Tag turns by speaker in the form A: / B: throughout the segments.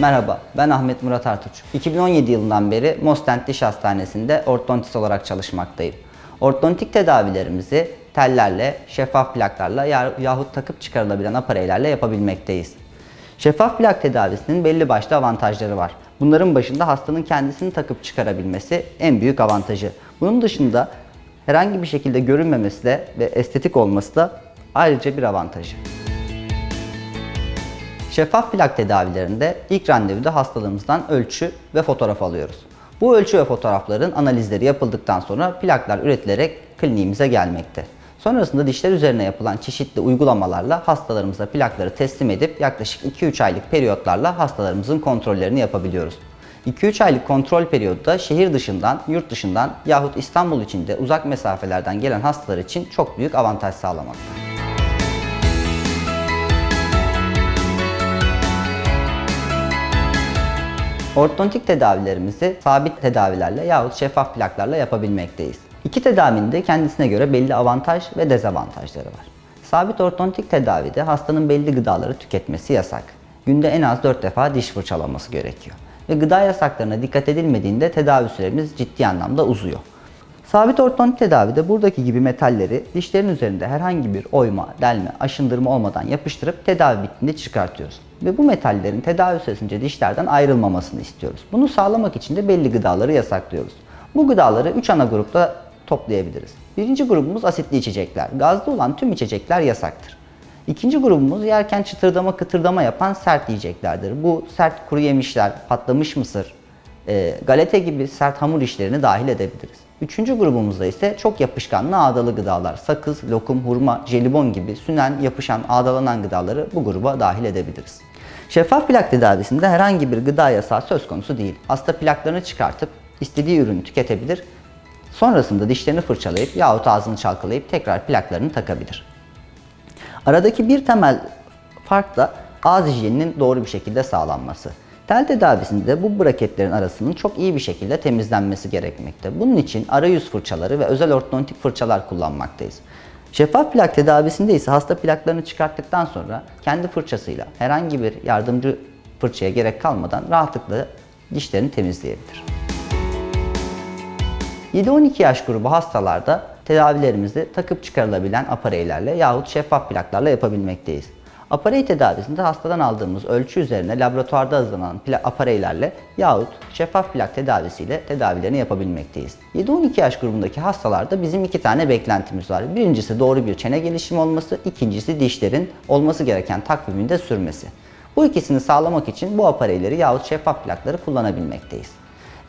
A: Merhaba, ben Ahmet Murat Artuç. 2017 yılından beri Mostent Diş Hastanesi'nde ortodontist olarak çalışmaktayım. Ortodontik tedavilerimizi tellerle, şeffaf plaklarla ya- yahut takıp çıkarılabilen apareylerle yapabilmekteyiz. Şeffaf plak tedavisinin belli başlı avantajları var. Bunların başında hastanın kendisini takıp çıkarabilmesi en büyük avantajı. Bunun dışında herhangi bir şekilde görünmemesi de ve estetik olması da ayrıca bir avantajı. Şeffaf plak tedavilerinde ilk randevuda hastalığımızdan ölçü ve fotoğraf alıyoruz. Bu ölçü ve fotoğrafların analizleri yapıldıktan sonra plaklar üretilerek kliniğimize gelmekte. Sonrasında dişler üzerine yapılan çeşitli uygulamalarla hastalarımıza plakları teslim edip yaklaşık 2-3 aylık periyotlarla hastalarımızın kontrollerini yapabiliyoruz. 2-3 aylık kontrol periyodu da şehir dışından, yurt dışından yahut İstanbul içinde uzak mesafelerden gelen hastalar için çok büyük avantaj sağlamakta. Ortodontik tedavilerimizi sabit tedavilerle yahut şeffaf plaklarla yapabilmekteyiz. İki tedavinin de kendisine göre belli avantaj ve dezavantajları var. Sabit ortodontik tedavide hastanın belli gıdaları tüketmesi yasak. Günde en az 4 defa diş fırçalaması gerekiyor. Ve gıda yasaklarına dikkat edilmediğinde tedavi süremiz ciddi anlamda uzuyor. Sabit ortodontik tedavide buradaki gibi metalleri dişlerin üzerinde herhangi bir oyma, delme, aşındırma olmadan yapıştırıp tedavi bittiğinde çıkartıyoruz. Ve bu metallerin tedavi süresince dişlerden ayrılmamasını istiyoruz. Bunu sağlamak için de belli gıdaları yasaklıyoruz. Bu gıdaları 3 ana grupta toplayabiliriz. Birinci grubumuz asitli içecekler. Gazlı olan tüm içecekler yasaktır. İkinci grubumuz yerken çıtırdama kıtırdama yapan sert yiyeceklerdir. Bu sert kuru yemişler, patlamış mısır, e, galeta gibi sert hamur işlerini dahil edebiliriz. Üçüncü grubumuzda ise çok yapışkanlı ağdalı gıdalar, sakız, lokum, hurma, jelibon gibi sünen, yapışan, ağdalanan gıdaları bu gruba dahil edebiliriz. Şeffaf plak tedavisinde herhangi bir gıda yasağı söz konusu değil. Hasta plaklarını çıkartıp istediği ürünü tüketebilir. Sonrasında dişlerini fırçalayıp yahut ağzını çalkalayıp tekrar plaklarını takabilir. Aradaki bir temel fark da ağız hijyeninin doğru bir şekilde sağlanması. Tel tedavisinde bu braketlerin arasının çok iyi bir şekilde temizlenmesi gerekmekte. Bunun için arayüz fırçaları ve özel ortodontik fırçalar kullanmaktayız. Şeffaf plak tedavisinde ise hasta plaklarını çıkarttıktan sonra kendi fırçasıyla herhangi bir yardımcı fırçaya gerek kalmadan rahatlıkla dişlerini temizleyebilir. 7-12 yaş grubu hastalarda tedavilerimizi takıp çıkarılabilen apareylerle yahut şeffaf plaklarla yapabilmekteyiz. Aparey tedavisinde hastadan aldığımız ölçü üzerine laboratuvarda hazırlanan apareylerle yahut şeffaf plak tedavisiyle tedavilerini yapabilmekteyiz. 7-12 yaş grubundaki hastalarda bizim iki tane beklentimiz var. Birincisi doğru bir çene gelişimi olması, ikincisi dişlerin olması gereken takviminde sürmesi. Bu ikisini sağlamak için bu apareyleri yahut şeffaf plakları kullanabilmekteyiz.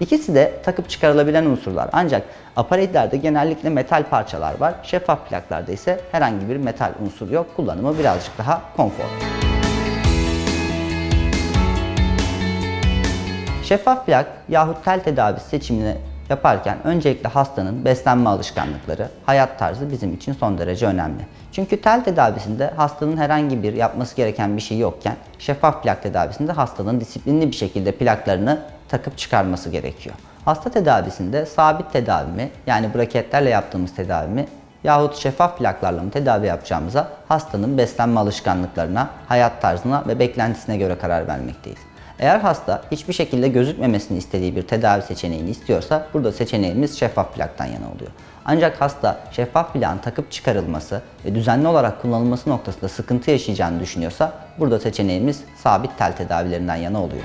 A: İkisi de takıp çıkarılabilen unsurlar. Ancak aparetlerde genellikle metal parçalar var. Şeffaf plaklarda ise herhangi bir metal unsur yok. Kullanımı birazcık daha konforlu. Şeffaf plak yahut tel tedavisi seçimini yaparken öncelikle hastanın beslenme alışkanlıkları, hayat tarzı bizim için son derece önemli. Çünkü tel tedavisinde hastanın herhangi bir yapması gereken bir şey yokken şeffaf plak tedavisinde hastanın disiplinli bir şekilde plaklarını takıp çıkarması gerekiyor. Hasta tedavisinde sabit tedavi mi yani braketlerle yaptığımız tedavi mi yahut şeffaf plaklarla mı tedavi yapacağımıza hastanın beslenme alışkanlıklarına, hayat tarzına ve beklentisine göre karar vermekteyiz. Eğer hasta hiçbir şekilde gözükmemesini istediği bir tedavi seçeneğini istiyorsa burada seçeneğimiz şeffaf plaktan yana oluyor. Ancak hasta şeffaf plağın takıp çıkarılması ve düzenli olarak kullanılması noktasında sıkıntı yaşayacağını düşünüyorsa burada seçeneğimiz sabit tel tedavilerinden yana oluyor.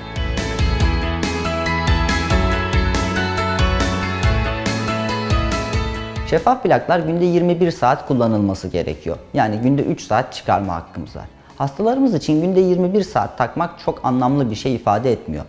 A: Şeffaf plaklar günde 21 saat kullanılması gerekiyor. Yani günde 3 saat çıkarma hakkımız var. Hastalarımız için günde 21 saat takmak çok anlamlı bir şey ifade etmiyor.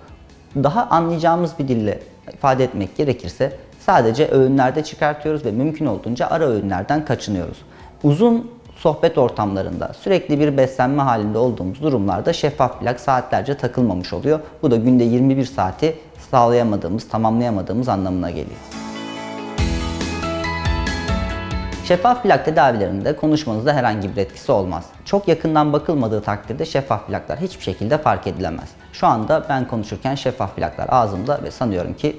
A: Daha anlayacağımız bir dille ifade etmek gerekirse sadece öğünlerde çıkartıyoruz ve mümkün olduğunca ara öğünlerden kaçınıyoruz. Uzun sohbet ortamlarında sürekli bir beslenme halinde olduğumuz durumlarda şeffaf plak saatlerce takılmamış oluyor. Bu da günde 21 saati sağlayamadığımız, tamamlayamadığımız anlamına geliyor. Şeffaf plak tedavilerinde konuşmanızda herhangi bir etkisi olmaz. Çok yakından bakılmadığı takdirde şeffaf plaklar hiçbir şekilde fark edilemez. Şu anda ben konuşurken şeffaf plaklar ağzımda ve sanıyorum ki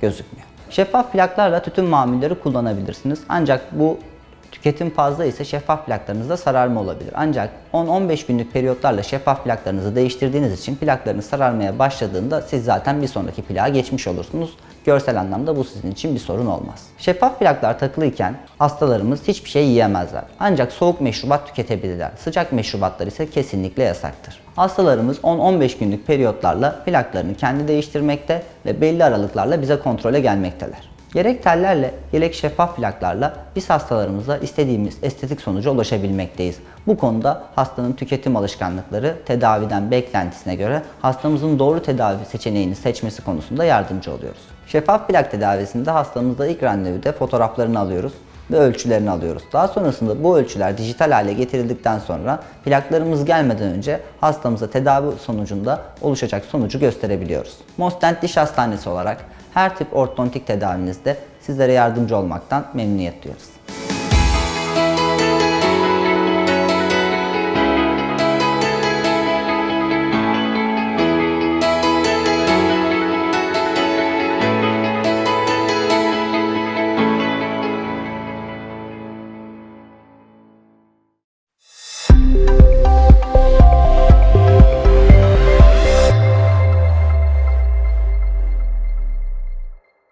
A: gözükmüyor. Şeffaf plaklarla tütün mamulleri kullanabilirsiniz. Ancak bu Tüketim fazla ise şeffaf plaklarınızda sararma olabilir. Ancak 10-15 günlük periyotlarla şeffaf plaklarınızı değiştirdiğiniz için plaklarınız sararmaya başladığında siz zaten bir sonraki plağa geçmiş olursunuz. Görsel anlamda bu sizin için bir sorun olmaz. Şeffaf plaklar takılıyken hastalarımız hiçbir şey yiyemezler. Ancak soğuk meşrubat tüketebilirler. Sıcak meşrubatlar ise kesinlikle yasaktır. Hastalarımız 10-15 günlük periyotlarla plaklarını kendi değiştirmekte ve belli aralıklarla bize kontrole gelmekteler. Gerek tellerle, gerek şeffaf plaklarla biz hastalarımıza istediğimiz estetik sonuca ulaşabilmekteyiz. Bu konuda hastanın tüketim alışkanlıkları tedaviden beklentisine göre hastamızın doğru tedavi seçeneğini seçmesi konusunda yardımcı oluyoruz. Şeffaf plak tedavisinde hastamızda ilk randevuda fotoğraflarını alıyoruz ve ölçülerini alıyoruz. Daha sonrasında bu ölçüler dijital hale getirildikten sonra plaklarımız gelmeden önce hastamıza tedavi sonucunda oluşacak sonucu gösterebiliyoruz. Mostent Diş Hastanesi olarak her tip ortodontik tedavinizde sizlere yardımcı olmaktan memnuniyet duyarız.